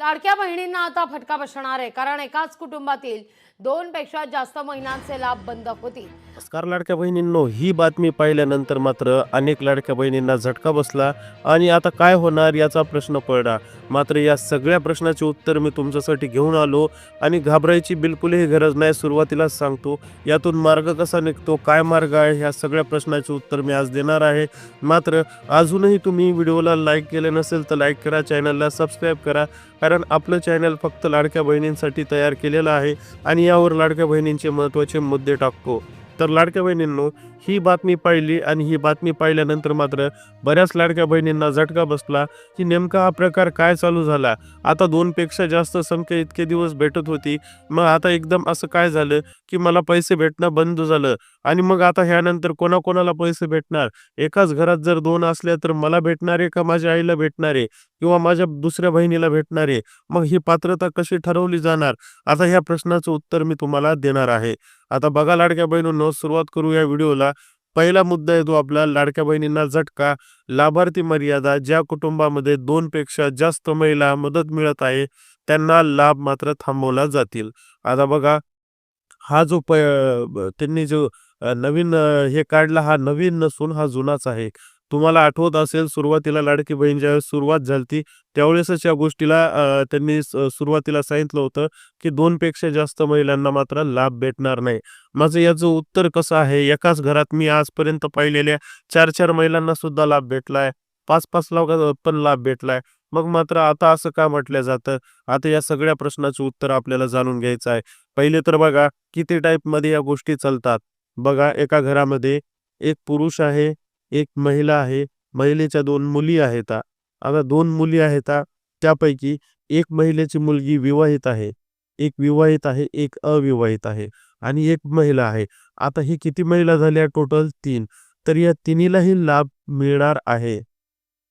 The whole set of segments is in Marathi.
लाडक्या बहिणींना आता फटका बसणार आहे. कारण एकाच कुटुंबातील दोन पेक्षा जास्त महिलांचे लाभ बंद होतील. नमस्कार लाडक्या बहिणींनो ही बातमी पाहिल्यानंतर मात्र अनेक लाडक्या बहिणींना झटका बसला आणि आता काय होणार याचा प्रश्न पडला. मात्र या सगळ्या प्रश्नाचे उत्तर मी तुमच्यासाठी घेऊन आलो आणि घाबरायची बिलकुलही गरज नाही सुरुवातीलाच सांगतो यातून मार्ग कसा निघतो काय मार्ग आहे ह्या सगळ्या प्रश्नाचे उत्तर मी आज देणार आहे. मात्र अजूनही तुम्ही व्हिडिओला लाईक केले नसेल तर लाईक करा चॅनलला सबस्क्राईब करा कारण आपलं चॅनल फक्त लाडक्या बहिणींसाठी तयार केलेलं आहे आणि यावर लाडक्या बहिणींचे महत्त्वाचे मुद्दे टाकतो. तर लाडक्या बहिणींनो ही बातमी पाहिली आणि ही बातमी पाहिल्यानंतर मात्र बऱ्याच लाडक्या बहिणींना झटका बसला की नेमका हा प्रकार काय चालू झाला? आता दोनपेक्षा जास्त संख्या इतके दिवस भेटत होती. मग आता एकदम असं काय झालं की मला पैसे भेटणं बंद झालं आणि मग आता ह्यानंतर कोणाकोणाला पैसे भेटणार? एकाच घरात जर दोन असल्या तर मला भेटणारे का माझ्या आईला भेटणारे किंवा माझ्या दुसऱ्या बहिणीला भेटणारे? मग ही पात्रता कशी ठरवली जाणार? आता ह्या प्रश्नाचं उत्तर मी तुम्हाला देणार आहे. आता बघा लाडक्या बहिणींनो सुरुवात करू या व्हिडिओला. पहिला मुद्दा येतो आपला लाडक्या बहिणींना झटका लाभार्थी मर्यादा ज्या कुटुंबामध्ये दोन पेक्षा जास्त महिला मदत मिळत आहे त्यांना लाभ मात्र थांबवला जातील. आता बघा हा जो प त्यांनी जो नवीन हे काढला हा नवीन नसून हा जुनाच आहे. तुम्हाला आठवत असेल सुरुवातीला लाडकी बहीण ज्यावेळेस सुरुवात झाली त्यावेळेसच या गोष्टीला त्यांनी सुरुवातीला सांगितलं होतं की दोनपेक्षा जास्त महिलांना मात्र लाभ भेटणार नाही. माझं याचं उत्तर कसं आहे? एकाच घरात मी आजपर्यंत पाहिलेल्या चार चार महिलांना सुद्धा लाभ भेटलाय. पाच पाच लाख पण लाभ भेटलाय. मग मात्र आता असं का म्हटलं जातं? आता या सगळ्या प्रश्नाचं उत्तर आपल्याला जाणून घ्यायचं आहे. पहिले तर बघा किती टाईपमध्ये या गोष्टी चालतात? बघा एका घरामध्ये एक पुरुष आहे एक महिला आहे. महिलेच्या दोन मुली आहेत. आता दोन मुली आहेत. त्यापैकी एक महिलेची मुलगी विवाहित आहे. एक विवाहित आहे एक अविवाहित आहे आणि एक महिला आहे. आता ही किती महिला झाल्या? टोटल तीन. तर या तिन्हीलाही लाभ मिळणार आहे.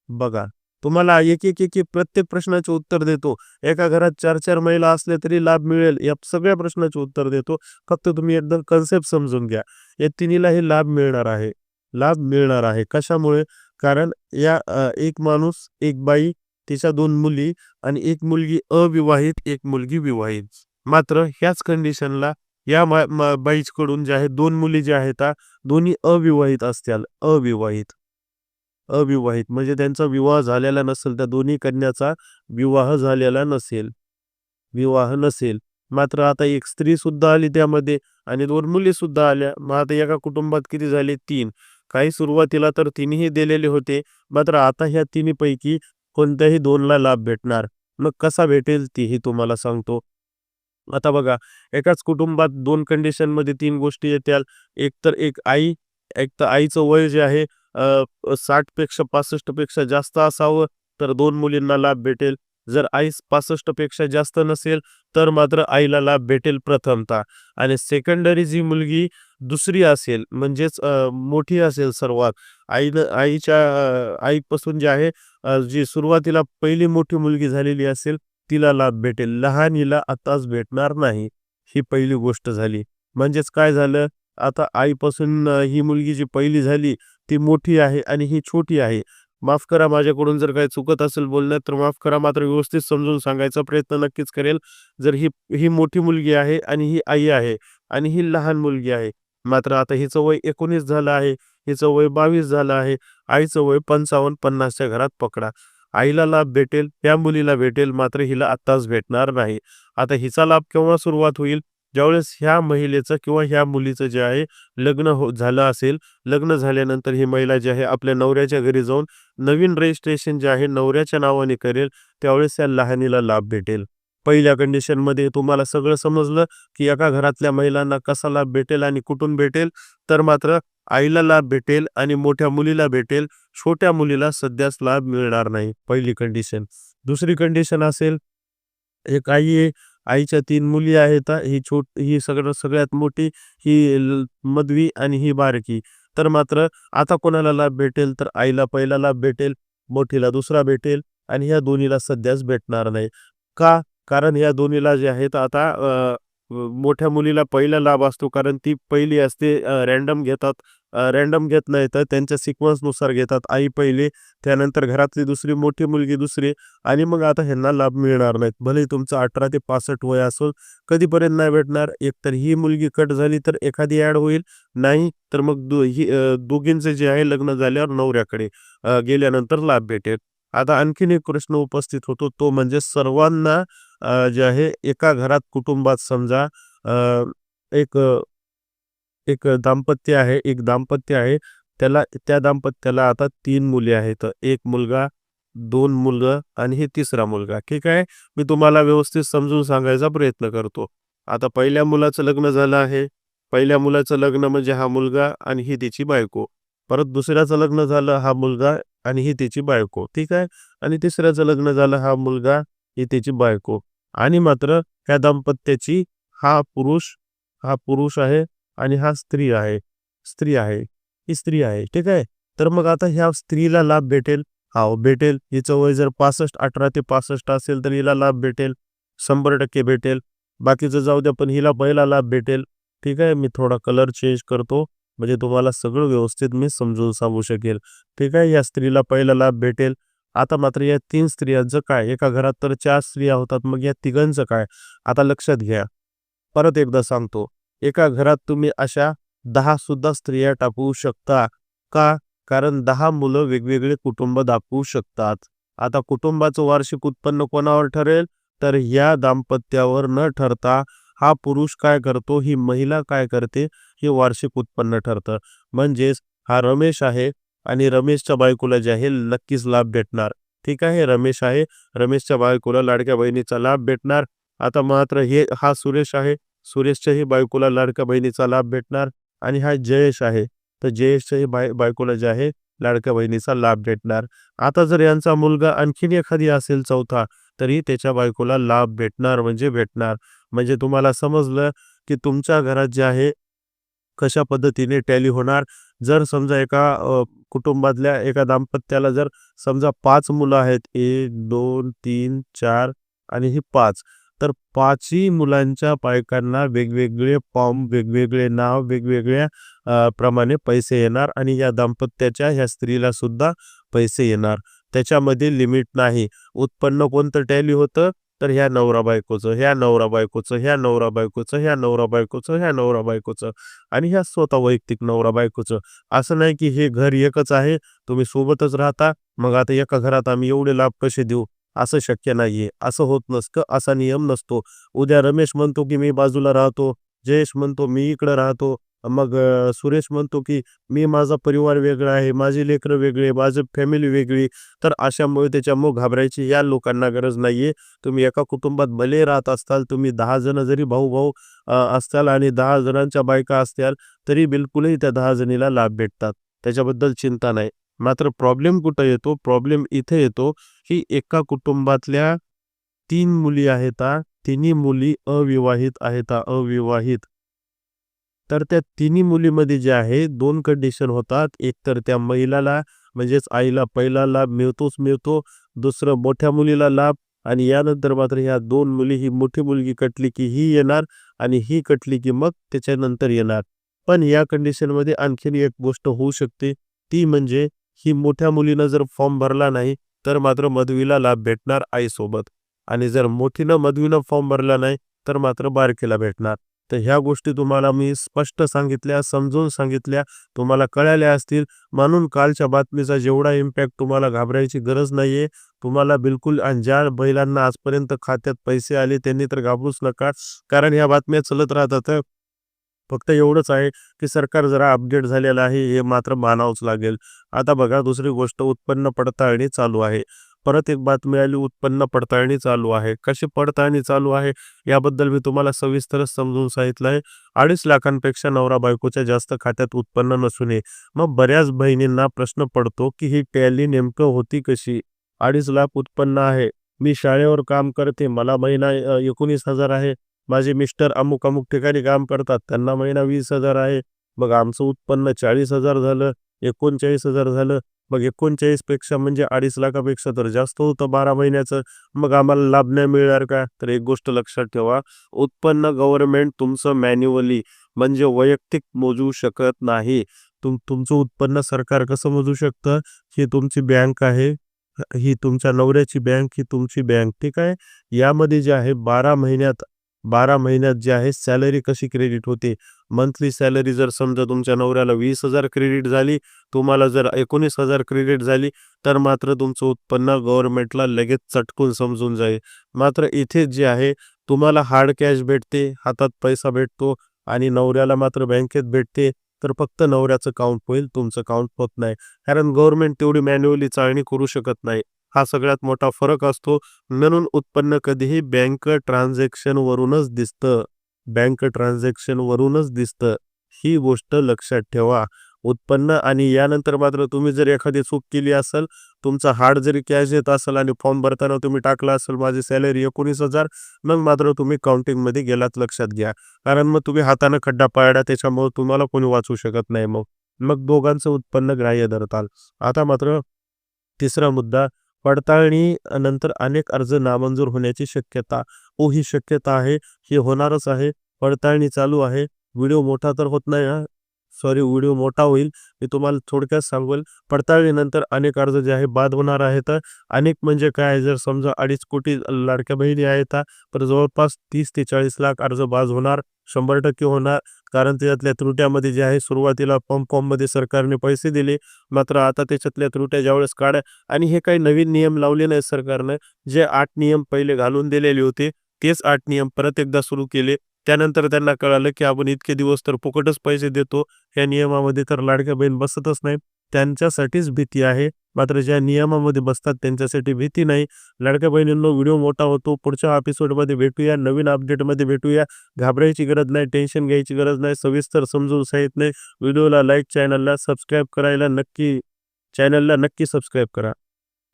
बघा तुम्हाला एक एक एक एक प्रत्येक प्रश्नाचे उत्तर देतो. एका घरात चार चार महिला असल्या तरी लाभ मिळेल. या सगळ्या प्रश्नाचे उत्तर देतो. फक्त तुम्ही एकदम कन्सेप्ट समजून घ्या. या तिन्हीलाही लाभ मिळणार आहे. लाभ मिळणार आहे. कशामुळे? कारण या एक माणूस एक बाई तिच्या दोन मुली आणि एक मुलगी अविवाहित एक मुलगी विवाहित. मात्र ह्याच कंडिशनला या बाईजकडून बाईकडून जे आहे दोन मुली ज्या आहेत दोन्ही अविवाहित असतील. अविवाहित. अविवाहित. म्हणजे त्यांचा विवाह झालेला नसेल त्या दोन्ही कन्याचा विवाह झालेला नसेल. विवाह नसेल. मात्र आता एक स्त्री सुद्धा आली त्यामध्ये आणि दोन मुली सुद्धा आल्या. मग आता एका कुटुंबात किती झाले? तीन. काही सुरुवातीला तर तिन्ही दिलेले होते. मात्र आता ह्या तिन्हीपैकी कोणत्याही दोनला लाभ भेटणार. मग कसा भेटेल तीही तुम्हाला सांगतो. आता बघा एकाच कुटुंबात दोन कंडिशनमध्ये तीन गोष्टी येत्याल. एक तर एक आई एक तर आईचं वय जे आहे साठपेक्षा पासष्टपेक्षा जास्त असावं तर दोन मुलींना लाभ भेटेल. जर आई पासष्टपेक्षा जास्त नसेल तर मात्र आईला लाभ भेटेल प्रथमता. आणि सेकंडरी जी मुलगी दुसरी असेल म्हणजेच मोठी असेल सर्वात. आईनं आईच्या आईपासून जे आहे जी सुरुवातीला पहिली मोठी मुलगी झालेली असेल तिला लाभ भेटेल. लहानीला आताच भेटणार नाही ही पहिली गोष्ट झाली. म्हणजेच काय झालं आता आईपासून ही मुलगी जी पहिली झाली ती मोठी आहे आणि ही छोटी आहे. माफ करा माझ्याकडून जर काही चुकत असेल बोलण्यात तर माफ करा मात्र व्यवस्थित समजून सांगायचा प्रयत्न नक्कीच करेल. जर ही ही मोठी मुलगी आहे आणि ही आई आहे आणि ही लहान मुलगी आहे मात्र आता हिचं वय एकोणीस झालं आहे हिचं वय बावीस झालं आहे. आईचं वय पंचावन्न पन्नासच्या घरात पकडा. आईला लाभ भेटेल त्या मुलीला भेटेल मात्र हिला आत्ताच भेटणार नाही. आता हिचा लाभ केव्हा सुरुवात होईल? ज्यावेळेस ह्या महिलेचं किंवा ह्या मुलीचं जे आहे लग्न हो झालं असेल लग्न झाल्यानंतर ही महिला जी आहे आपल्या नवऱ्याच्या घरी जाऊन नवीन रजिस्ट्रेशन जे आहे नवऱ्याच्या नावाने करेल त्यावेळेस त्या लहानीला लाभ भेटेल. पहिल्या कंडिशनमध्ये तुम्हाला सगळं समजलं की एका घरातल्या महिलांना कसा लाभ भेटेल आणि कुठून भेटेल? तर मात्र आईला लाभ भेटेल आणि मोठ्या मुलीला भेटेल. छोट्या मुलीला सध्याच लाभ मिळणार नाही पहिली कंडिशन दुसरी कंडिशन असेल एक आई आहे आईच्या तीन मुली आहेत ही छोट ही सगळं सगळ्यात मोठी ही मधवी आणि ही बारकी. तर मात्र आता कोणाला लाभ भेटेल? तर आईला पहिला लाभ भेटेल मोठीला दुसरा भेटेल आणि ह्या दोन्हीला सध्याच भेटणार नाही. का? कारण या दोन्हीला जे आहेत आता मोठ्या मुलीला पहिला लाभ असतो कारण ती पहिली असते रॅन्डम घेतात. रॅन्डम घेत नाही तर त्यांच्या सिक्वन्सनुसार घेतात. आई पहिली त्यानंतर घरातली दुसरी मोठी मुलगी दुसरी आणि मग आता ह्यांना लाभ मिळणार नाहीत. भले तुमचं अठरा ते पासष्ट वय असून कधीपर्यंत नाही भेटणार. एकतर ही मुलगी कट झाली तर एखादी ॲड होईल. नाही तर मग दो ही दोघींचं दोघींचे जे आहे लग्न झाल्यावर नवऱ्याकडे गेल्यानंतर लाभ भेटेल. आता आणखीन एक प्रश्न उपस्थित होतो तो म्हणजे सर्वांना जे आहे एका घरात कुटुंबात समजा एक एक दाम्पत्य आहे एक दाम्पत्य आहे त्याला त्या दाम्पत्याला आता तीन मुले आहेत. एक मुलगा दोन मुलगा आणि हे तिसरा मुलगा. ठीक आहे? मी तुम्हाला व्यवस्थित समजून सांगायचा प्रयत्न करतो. आता पहिल्या मुलाचं लग्न झालं आहे. पहिल्या मुलाचं लग्न म्हणजे हा मुलगा आणि ही तिची बायको. परत दुसऱ्याचं लग्न झालं हा मुलगा आणि ही त्याची बायको ठीक आहे? आणि तिसऱ्याचं लग्न झालं हा मुलगा ही त्याची बायको. आणि मात्र ह्या दाम्पत्याची हा पुरुष हा पुरुष आहे आणि हा स्त्री आहे स्त्री आहे ही स्त्री आहे ठीक आहे? तर मग आता ह्या स्त्रीला लाभ भेटेल? हा भेटेल. हिचं वय जर पासष्ट अठरा ते पासष्ट असेल तर हिला लाभ भेटेल शंभर टक्के भेटेल. बाकीचं जाऊ द्या पण हिला पहिला लाभ भेटेल. ठीक आहे? मी थोडा कलर चेंज करतो. म्हणजे तुम्हाला सगळं व्यवस्थित मी समजून सांगू शकेल. ठीक आहे या स्त्रीला पहिला लाभ भेटेल. आता मात्र या तीन स्त्रियांचं काय? एका घरात तर चार स्त्रिया होतात मग या तिघांचं काय? आता लक्षात घ्या. परत एकदा सांगतो. एका घरात तुम्ही अशा दहा सुद्धा स्त्रिया टाकू शकता. का? कारण दहा मुलं वेगवेगळे कुटुंब दाखवू शकतात. आता कुटुंबाचं वार्षिक उत्पन्न कोणावर ठरेल? तर या दाम्पत्यावर न ठरता हा पुरुष काय करतो? ही महिला काय करते? हे वार्षिक उत्पन्न ठरतं. म्हणजेच हा रमेश आहे आणि रमेशच्या बायकोला जे आहे नक्कीच लाभ भेटणार. ठीक आहे रमेश आहे. रमेशच्या बायकोला लाडक्या बहिणीचा लाभ भेटणार. आता मात्र हे हा सुरेश आहे. सुरेशच्याही बायकोला लाडक्या बहिणीचा लाभ भेटणार आणि हा जयेश आहे. तर जयेशच्याही बाय बायकोला जे आहे लाडक्या बहिणीचा लाभ भेटणार. आता जर यांचा मुलगा आणखीन एखादी असेल चौथा तरी त्याच्या बायकोला लाभ भेटणार म्हणजे भेटणार. म्हणजे तुम्हाला समजलं की तुमच्या घरात जे आहे कशा पद्धतीने टॅली होणार? जर समजा एका कुटुंबातल्या एका दाम्पत्याला जर समजा पाच मुलं आहेत एक दोन तीन चार आणि ही पाच तर पाचही मुलांच्या पायकांना वेगवेगळे फॉर्म वेगवेगळे नाव वेगवेगळ्या प्रमाणे पैसे येणार आणि या दाम्पत्याच्या ह्या स्त्रीला सुद्धा पैसे येणार. त्याच्यामध्ये लिमिट नाही. उत्पन्न कोणतं टॅली होतं? तर ह्या नवरा बायकोचं ह्या नवरा बायकोचं ह्या नवरा बायकोचं ह्या नवरा बायकोचं ह्या नवरा बायकोचं आणि ह्या स्वतः वैयक्तिक नवरा बायकोचं. असं नाही की हे घर एकच आहे तुम्ही सोबतच राहता मग आता एका घरात आम्ही एवढे लाभ कसे देऊ? असं शक्य नाहीये. असं होत नसतं असा नियम नसतो. उद्या रमेश म्हणतो की मी बाजूला राहतो जयेश म्हणतो मी इकडं राहतो मग सुरेश म्हणतो की मी माझा परिवार वेगळा आहे माझी लेकरं वेगळी माझी फॅमिली वेगळी तर अशामुळे त्याच्यामुळे घाबरायची या लोकांना गरज नाहीये. तुम्ही एका कुटुंबात भले राहत असताल तुम्ही दहा जण जरी भाऊ भाऊ असताल आणि दहा जणांच्या बायका असत्याल तरी बिलकुलही त्या दहा जणीला लाभ भेटतात. त्याच्याबद्दल चिंता नाही. मात्र प्रॉब्लेम कुठं येतो? प्रॉब्लेम इथे येतो की एका कुटुंबातल्या तीन मुली आहेत तिन्ही मुली अविवाहित आहेत अविवाहित. तर त्या तिन्ही मुलीमध्ये जे आहे दोन कंडिशन होतात. एक तर त्या महिलाला म्हणजेच आईला पहिला लाभ मिळतोच मिळतो. दुसरं मोठ्या मुलीला लाभ. आणि यानंतर मात्र ह्या दोन मुली ही मोठी मुलगी कटली की ही येणार आणि ही कटली की मग त्याच्यानंतर येणार. पण या कंडिशनमध्ये आणखीन एक गोष्ट होऊ शकते. ती म्हणजे ही मोठ्या मुलीनं जर फॉर्म भरला नाही तर मात्र मधवीला लाभ भेटणार आईसोबत. आणि जर मोठीनं मधवीनं फॉर्म भरला नाही तर मात्र बारकीला भेटणार. तर ह्या गोष्टी तुम्हाला मी स्पष्ट सांगितल्या समजून सांगितल्या तुम्हाला कळाल्या असतील. म्हणून कालच्या बातमीचा जेवढा इम्पॅक्ट तुम्हाला घाबरायची गरज नाहीये. तुम्हाला बिलकुल आणि ज्या बैलांना आजपर्यंत खात्यात पैसे आले त्यांनी तर घाबरूच नका. कारण ह्या बातम्या चलत राहतात फक्त एवढंच आहे की सरकार जरा अपडेट झालेलं आहे हे मात्र मानावंच लागेल. आता बघा दुसरी गोष्ट उत्पन्न पडताळणी चालू आहे. परत एक बातमी आली उत्पन्न पडताळणी चालू आहे. कशी पडताळणी चालू आहे? याबद्दल मी तुम्हाला सविस्तरच समजून सांगितलं आहे अडीच लाखांपेक्षा नवरा बायकोच्या जास्त खात्यात उत्पन्न नसू नये मग बऱ्याच बहिणींना प्रश्न पडतो की ही टॅली नेमकं होती कशी? अडीच लाख उत्पन्न आहे. मी शाळेवर काम करते. मला महिना एकोणीस हजार आहे. माझे मिस्टर अमुक अमुक ठिकाणी काम करतात. त्यांना महिना वीस हजार आहे. मग आमचं उत्पन्न चाळीस हजार झालं. एकोणचाळीस हजार झालं. मग एकोणचाळीसपेक्षा म्हणजे अडीच लाखापेक्षा तर जास्त होतं बारा महिन्याचं. मग आम्हाला लाभ नाही मिळणार का? तर एक गोष्ट लक्षात ठेवा उत्पन्न गव्हर्नमेंट तुमचं मॅन्युअली म्हणजे वैयक्तिक मोजू शकत नाही. तुम तुमचं उत्पन्न सरकार कसं मोजू शकतं? ही तुमची बँक आहे ही तुमच्या नवऱ्याची बँक ही तुमची बँक ठीक आहे? यामध्ये जे आहे बारा महिन्यात बारा महिन्यात जे आहे सॅलरी कशी क्रेडिट होते? मंथली सॅलरी जर समजा तुमच्या नवऱ्याला वीस हजार क्रेडिट झाली तुम्हाला जर एकोणीस हजार क्रेडिट झाली तर मात्र तुमचं उत्पन्न गव्हर्नमेंटला लगेच चटकून समजून जाईल. मात्र इथे जे आहे तुम्हाला हार्ड कॅश भेटते हातात पैसा भेटतो आणि नवऱ्याला मात्र बँकेत भेटते तर फक्त नवऱ्याचं काउंट होईल तुमचं काउंट होत नाही. कारण गव्हर्नमेंट तेवढी मॅन्युअली चाळणी करू शकत नाही. हा सगळ्यात मोठा फरक असतो. म्हणून उत्पन्न कधीही बँक ट्रान्झॅक्शन वरूनच दिसतं. बँक ट्रान्झॅक्शन वरूनच दिसतं. ही गोष्ट लक्षात ठेवा. उत्पन्न आणि यानंतर मात्र तुम्ही जर एखादी चूक केली असेल तुमचा हार्ड जरी कॅश येत असेल आणि फॉर्म भरताना तुम्ही टाकला असेल माझी सॅलरी एकोणीस हजार मग मात्र तुम्ही काउंटिंगमध्ये गेलात लक्षात घ्या. कारण मग तुम्ही हातानं खड्डा पाळला त्याच्यामुळे तुम्हाला कोणी वाचू शकत नाही मग. मग दोघांचं उत्पन्न ग्राह्य धरताल. आता मात्र तिसरा मुद्दा पडताळणी नंतर अनेक अर्ज नामंजूर होण्याची शक्यता. हो ही शक्यता आहे. हे होणारच आहे. पडताळणी चालू आहे. व्हिडिओ मोठा तर होत नाही हा. सॉरी व्हिडिओ मोठा होईल. मी तुम्हाला थोडक्यात सांगेल. पडताळणीनंतर अनेक अर्ज जे आहे बाद होणार आहेत. अनेक म्हणजे काय जर समजा अडीच कोटी लाडक्या बहिणी आहेत तर जवळपास तीस ते चाळीस लाख अर्ज बाद होणार. शंभर टक्के होणार. कारण त्याच्यातल्या त्रुट्यामध्ये जे आहे सुरुवातीला पंप फॉर्ममध्ये सरकारने पैसे दिले. मात्र आता त्याच्यातल्या त्रुट्या ज्यावेळेस काढ्या आणि हे काही नवीन नियम लावले नाही सरकारनं. जे आठ नियम पहिले घालून दिलेले होते तेच आठ नियम परत एकदा सुरू केले. त्यानंतर त्यांना कळालं की आपण इतके दिवस तर फुकटच पैसे देतो. या नियमामध्ये तर लाडक्या बहीण बसतच नाही त्यांच्यासाठीच भीती आहे. मात्र ज्या नियमामध्ये बसतात त्यांच्यासाठी भीती नाही. लाडक्या बहिणींनो व्हिडिओ मोठा होतो. पुढच्या एपिसोडमध्ये भेटूया. नवीन अपडेटमध्ये भेटूया. घाबरायची गरज नाही टेन्शन घ्यायची गरज नाही. सविस्तर समजून सांगितले व्हिडिओला लाईक चॅनलला सबस्क्राईब करायला नक्की चॅनलला नक्की सबस्क्राईब करा.